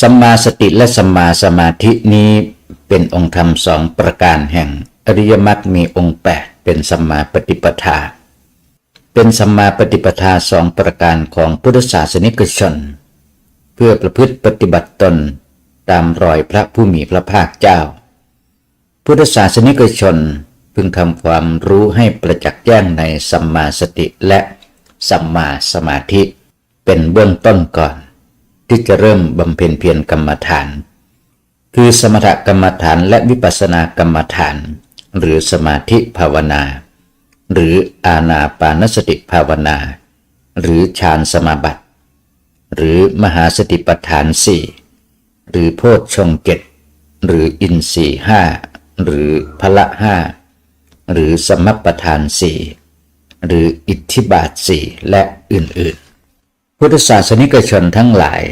สัมมาสติและสัมมาสมาธินี้เป็นองค์ธรรมสองประการแห่งอริยมรรคมีองค์แปดเป็นสัมมาปฏิปทา เป็นสัมมาปฏิปทาสองประการของพุทธศาสนิกชน เพื่อประพฤติปฏิบัติตนตามรอยพระผู้มีพระภาคเจ้า พุทธศาสนิกชนพึงทำความรู้ให้ประจักษ์แจ้งในสัมมาสติและสัมมาสมาธิเป็นเบื้องต้นก่อน ที่จะเริ่มบำเพ็ญเพียรกรรมฐาน คือสมถกรรมฐานและวิปัสสนากรรมฐาน หรือสมาธิภาวนา หรืออาณาปานสติภาวนา หรือฌานสมาบัติ หรือมหาสติปัฏฐานสี่หรือโพชฌงเจ็ดหรืออินทรีห้าหรือพละห้าหรือสมปทานสี่หรืออิทธิบาทสี่และอื่นๆ พุทธศาสนิกชนทั้งหลาย